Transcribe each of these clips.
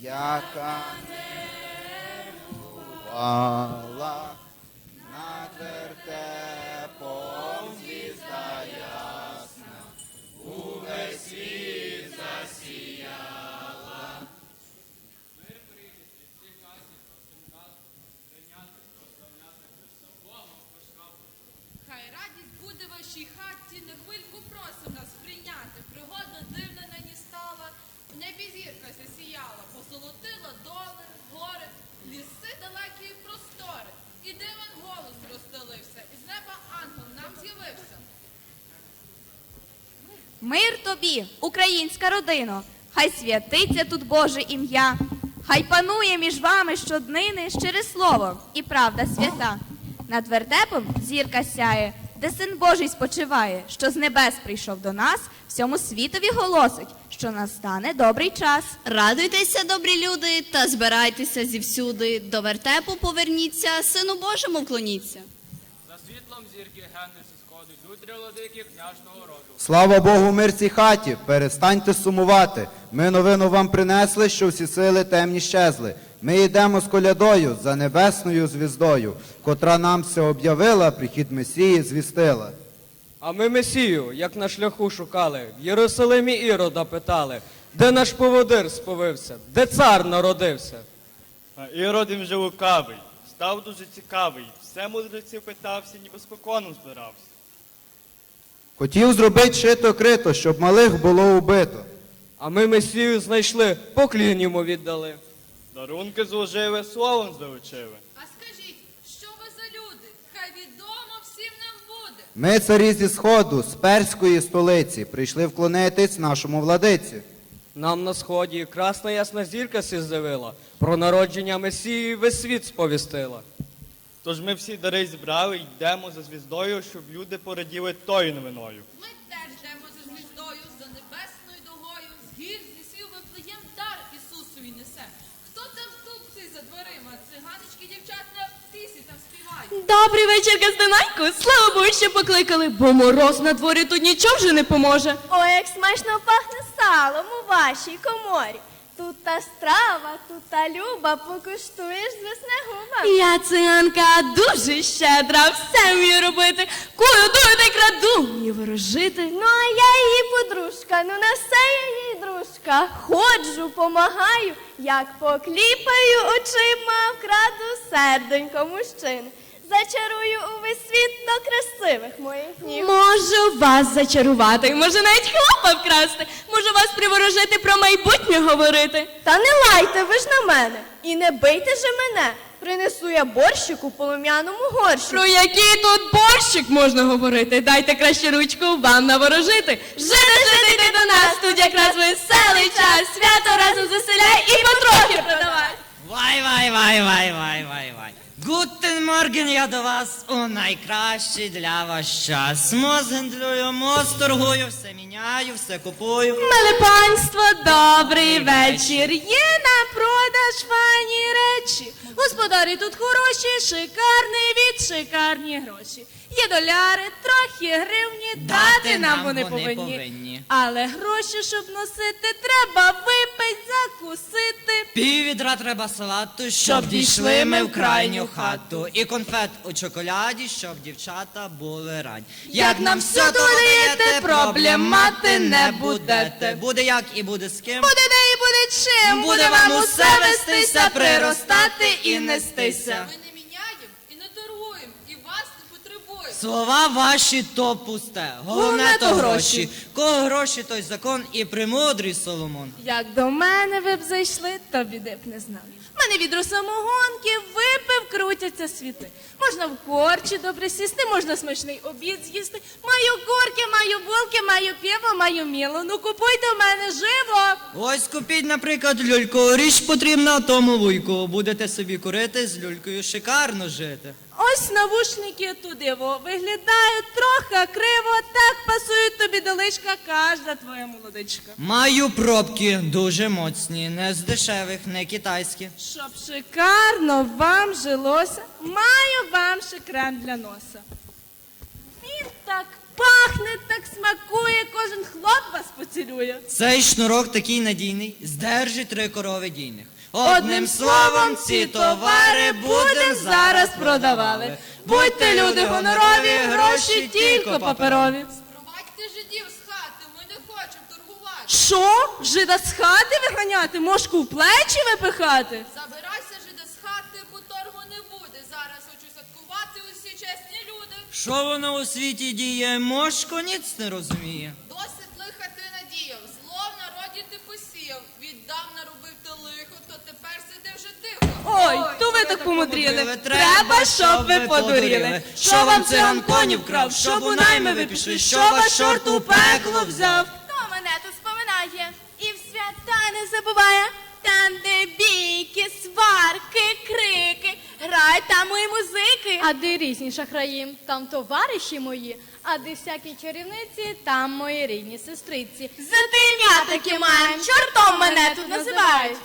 яка не бувала над вертепом ясна, увесь світ засіяла. Хай радість буде вашій хатці, на хвильку просим нас прийняти. Пригодна дивна нині стала, зірка засіяла, позолотила доли, гори, ліси далекі і простори. І дивен голос розстелився, із неба ангел нам з'явився. Мир тобі, українська родино, хай святиться тут Боже ім'я, хай панує між вами щоднини щире слово і правда свята. Над вертепом зірка сяє, де син Божий спочиває, що з небес прийшов до нас, всьому світові голосить, що настане добрий час. Радуйтеся, добрі люди, та збирайтеся зівсюди. До вертепу поверніться, сину Божому вклоніться. За світлом зірки генеси сходить, зутрі владики княжного роду. Слава Богу, мир цій хаті, перестаньте сумувати. Ми новину вам принесли, що всі сили темні щезли. Ми йдемо з колядою за небесною звіздою, котра нам все об'явила, прихід Месії звістила. А ми Месію, як на шляху шукали, в Єрусалимі Ірода питали, де наш поводир сповився, де цар народився. А Ірод він вже лукавий, став дуже цікавий, все мудреців питався, ніби споконом збирався. Хотів зробити шито крито, щоб малих було убито. А ми Месію знайшли, поклін йому віддали. Дарунки зложили, словом звеличили. А скажіть, що ви за люди? Хай відомо всім нам буде. Ми царі зі сходу, з перської столиці, прийшли вклонитись нашому владиці. Нам на сході красна ясна зірка сі з'явила, про народження Месії весь світ сповістила. Тож ми всі дари зібрали, йдемо за звіздою, щоб люди пораділи тою новиною. Ми Циганочки, дівчата, тисі там співають. Добрий вечір, Газданайко. Слава Богу, що покликали, бо мороз на дворі тут нічого вже не поможе. Ой, як смачно пахне салом у вашій коморі. Тут та страва, тут та люба, покуштуєш з веснегуба. Я циганка дуже щедра, все вмію робити. Кую, дую та й краду, вмію ворожити. Ну, а я її подружка, ну на все я її дружка. Ходжу, помагаю, як покліпаю очима, вкраду серденько мужчини. Зачарую увесь світ до красивих моїх ніг. Можу вас зачарувати, можу навіть хлопа вкрасти, можу вас приворожити про майбутнє говорити. Та не лайте ви ж на мене і не бийте же мене. Принесу я борщик у полум'яному горщику. Про який тут борщик можна говорити? Дайте краще ручку вам наворожити. Жити, жити, йди до нас, тут якраз веселий час. Свято разом заселяй і потрохи продавай. Вай, вай, вай, вай, вай, вай, вай. Гутен Морген, я до вас у найкращий для вас час. Моз гендлюю, моз торгую, все міняю, все купую. Миле панство, добрий вечір. Є на продаж файні речі. Господарі тут хороші, шикарний від шикарні гроші. Є доляри, трохи гривні, дати, нам вони повинні. повинні. Але гроші, щоб носити, треба випить, закусити. Піввідра треба салату, щоб дійшли ми в крайню хату. І конфет у чоколяді, щоб дівчата були раді. Як нам все дурити, проблем мати не будете. Буде як і буде з ким. Буде де і буде чим, буде вам усе вестися, приростати і нестися. Ми не міняємо і не торгуємо, і вас не потребуємо. Слова ваші то пусте, головне то гроші. Кого гроші, той закон і премудрий Соломон. Як до мене ви б зайшли, то біди б не знав. Мене відро самогонки, випив, крутяться світи. Можна в корчі добре сісти, можна смачний обід з'їсти. Маю курки, маю булки, маю пиво, маю міло. Ну купуйте в мене живо. Ось купіть, наприклад, люльку. Річ потрібна тому вуйку. Будете собі курити з люлькою шикарно жити. Ось навушники туди во виглядають трохи криво, так пасують тобі до личка кожна твоя молодичка. Маю пробки дуже моцні, не з дешевих, не китайські. Щоб шикарно вам жилося, маю вам ще крем для носа. Він так пахне, так смакує, кожен хлоп вас поцілує. Цей шнурок такий надійний, здержить три корови дійних. Одним словом, ці товари будем зараз продавали. Будьте люди гонорові, гроші тільки паперові. Спровадьте жидів з хати, ми не хочемо торгувати. Що? Жида з хати виганяти, мошку в плечі випихати? Забирайся, жиде, з хати, бо торгу не буде. Зараз хочу святкувати усі чесні люди. Що воно у світі діє, мошко ніц не розуміє. Досить лиха ти надіяв, зло в народі ти посіяв. Віддав наробив ти Ой, то ви так помудріли. Треба, щоб ви подуріли. Що вам циган конів крав, щоб у найми ви пішли, що вас чорт у пекло взяв. Хто мене тут споминає і в свята не забуває? Там, де бійки, сварки, крики, грають там і музики. А де різні шахраї, там товариші мої, а де всякі чарівниці, там мої рідні сестриці. Затим'я таки маєм, чортом мене тут називають.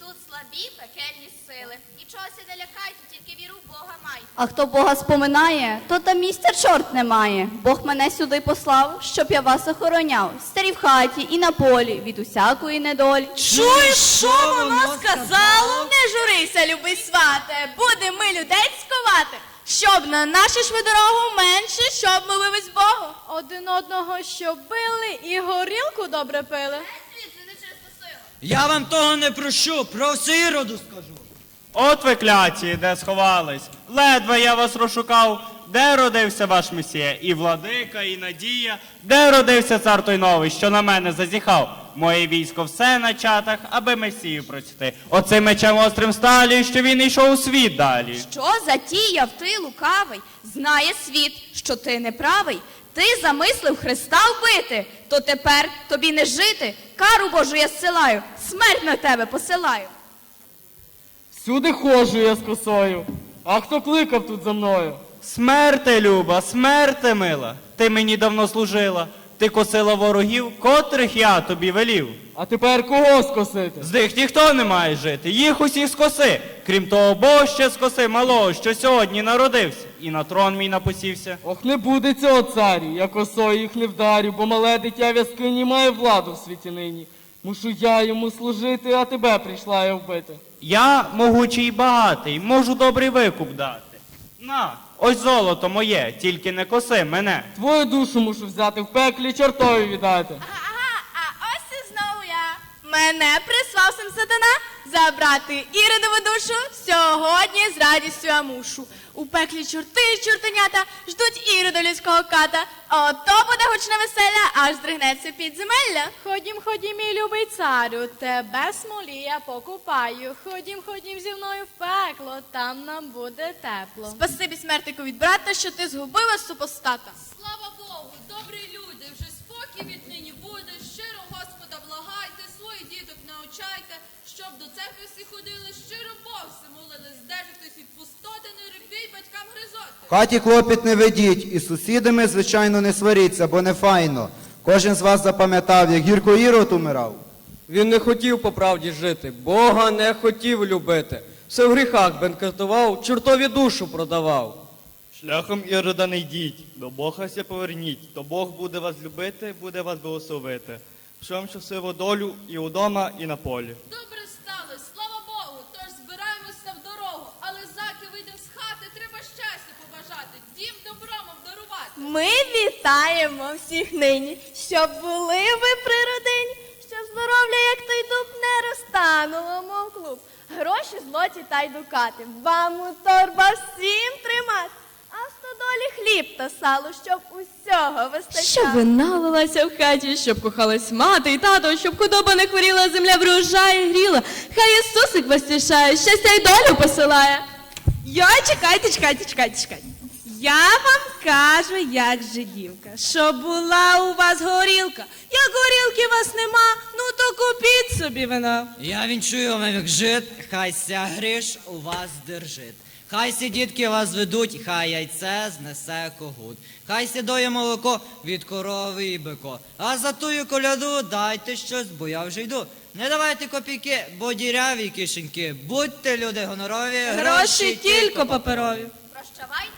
Тут слабі пекельні сили. Нічогося не лякайте, тільки віру в Бога майте. А хто Бога споминає, то там місця чорт немає. Бог мене сюди послав, щоб я вас охороняв. Старі в хаті і на полі від усякої недолі. Чуєш, що воно сказало? Не журися, любий свате, будемо ми людей скувати, щоб на нашу ж дорогу менше, щоб молились Богу. Один одного щоб били і горілку добре пили. Я вам того не прощу, про всю роду скажу. От ви кляті, де сховались. Ледве я вас розшукав. Де родився ваш месія? І владика, і надія. Де родився цар той новий, що на мене зазіхав? Моє військо все на чатах, аби месію прочити. Оцим мечем острим сталі, що він йшов у світ далі. Що затіяв ти, лукавий? Знає світ, що ти неправий. Ти замислив Христа вбити, то тепер тобі не жити. Кару Божу я зсилаю, смерть на тебе посилаю. Всюди ходжу я з косою. А хто кликав тут за мною? Смерти, люба, смерти, мила. Ти мені давно служила. Ти косила ворогів, котрих я тобі велів. А тепер кого скосити? З них ніхто не має жити, їх усіх скоси. Крім того, Бог ще скоси малого, що сьогодні народився, і на трон мій напосівся. Ох, не буде цього царю, я косою їх не вдарю, бо мале дитя в яскині має владу в світі нині. Мушу я йому служити, а тебе прийшла я вбити. Я могучий і багатий, можу добрий викуп дати. На, ось золото моє, тільки не коси мене. Твою душу мушу взяти в пеклі чортові віддати. Ага, а ось і знову я. Мене прислав сам сатана забрати Іридову душу. Сьогодні з радістю я мушу. У пеклі чорти й чортенята ждуть Іриду людського ката. Ото буде гучне веселя, аж здригнеться підземелля. Ходім, ходім, мій любий царю, тебе смолі я покупаю. Ходім, ходім зі мною в пекло, там нам буде тепло. Спасибі смертику від брата, що ти згубила супостата. Слава Богу, добрі люди, вже спокій віднині буде. Щиро Господа благайте, своїх діток навчайте, щоб до церкви всі ходили, щиро Бог все молили, здержитись від пустоти, не робіть батькам гризоти. В хаті клопіт не ведіть, і з сусідами, звичайно, не сваріться, бо не файно. Кожен з вас запам'ятав, як гірко Ірод умирав. Він не хотів по правді жити, Бога не хотів любити. Все в гріхах бенкетував, чортові душу продавав. Шляхом Ірода не йдіть, до Бога ся поверніть, то Бог буде вас любити, буде вас благословити. Що вам щасливу долю і удома, і на полі. Добре Ми вітаємо всіх нині, щоб були ви при родині, щоб здоров'я, як той дуб, не розтануло, мов клуб. Гроші злоті та й дукати, вам у торба всім тримати, а в стодолі хліб та сало, щоб усього вистачало. Щоб вина лилася в хаті, щоб кохалась мати і тато, щоб худоба не хворіла, земля врожай гріла. Хай Ісусик вас тішає, щастя й долю посилає. Йой, чекайте, чекайте, чекайте, чекайте. Я вам кажу, як жидівка, що була у вас горілка. Як горілки у вас нема, ну то купіть собі вина. Я вінчую вам як жит, хай ся гриш у вас держит. Хай сі дітки вас ведуть, хай яйце знесе когут. Хай сідоє молоко від корови і бико. А за тую коляду дайте щось, бо я вже йду. Не давайте копійки, бо діряві кишеньки. Будьте люди гонорові, Гроші тільки паперові. Прощавайте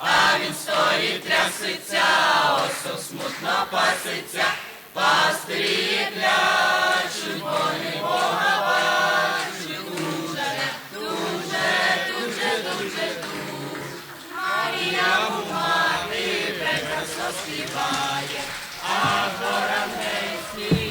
а він стоїть тряситься, ось смутно паситься, пастирі клячуть, бо не Бога бачить, дуже, дуже, дуже, дуже дуже. Марія у мати прекрасно співає, а гора